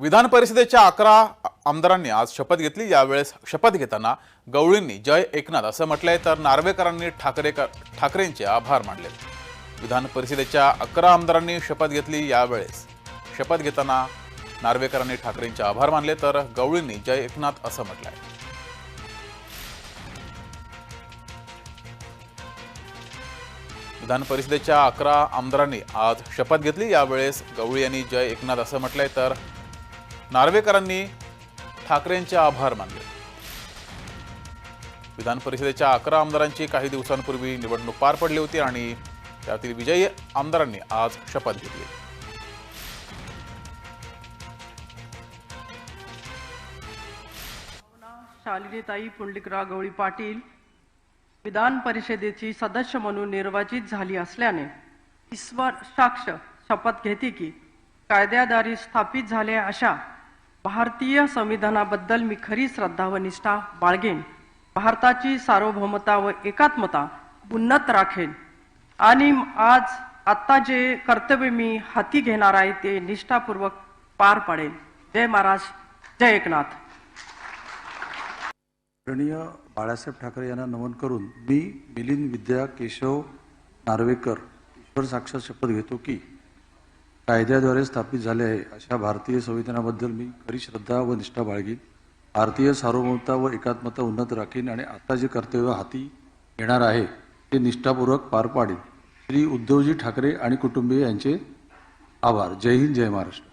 विधान परिषदेच्या अकरा आमदारांनी आज शपथ घेतली. यावेळेस शपथ घेताना गवळींनी जय एकनाथ असं म्हटलंय. तर नार्वेकरांनी ठाकरेकर ठाकरेंचे आभार मानले. विधान परिषदेच्या अकरा आमदारांनी शपथ घेतली. यावेळेस शपथ घेताना नार्वेकरांनी ठाकरेंचे आभार मानले. तर गवळींनी जय एकनाथ असं म्हटलंय. विधान परिषदेच्या अकरा आमदारांनी आज शपथ घेतली. यावेळेस गवळी यांनी जय एकनाथ असं म्हटलंय. तर नार्वेकरांनी ठाकरेंचे आभार मानले. विधान परिषदेच्या अकरा आमदारांची काही दिवसांपूर्वी निवडणूक पार पडली होती आणि त्यातील विजयी आमदारांनी आज शपथ घेतली. शालिनीताई पुंडलिकराव गवळी पाटील विधान परिषदेची सदस्य म्हणून निर्वाचित झाली असल्याने ईश्वर साक्ष शपथ घेते की कायद्याद्वारे स्थापित झाले अशा भारतीय संविधानाबद्दल मी खरी श्रद्धा व निष्ठा बाळगेन. भारताची सार्वभौमता व एकात्मता उन्नत राखेन. आणि आज आत्ता जे कर्तव्य मी हाती घेणार आहे ते निष्ठापूर्वक पार पाडेन. जय महाराज जय एकनाथ. आदरणीय बाळासाहेब ठाकरे यांना नमन करून मी मिलिंद विद्या केशव नार्वेकर ईश्वर साक्षात शपथ घेतो की कायद्याद्वारे स्थापित झाले आहे अशा भारतीय संविधानाबद्दल मी खरी श्रद्धा व निष्ठा बाळगीन. भारतीय सार्वभौमता व एकात्मता उन्नत राखीन आणि आता जे कर्तव्य हाती येणार आहे ते निष्ठापूर्वक पार पाडेल श्री उद्धवजी ठाकरे आणि कुटुंबीय यांचे आभार. जय हिंद जय महाराष्ट्र.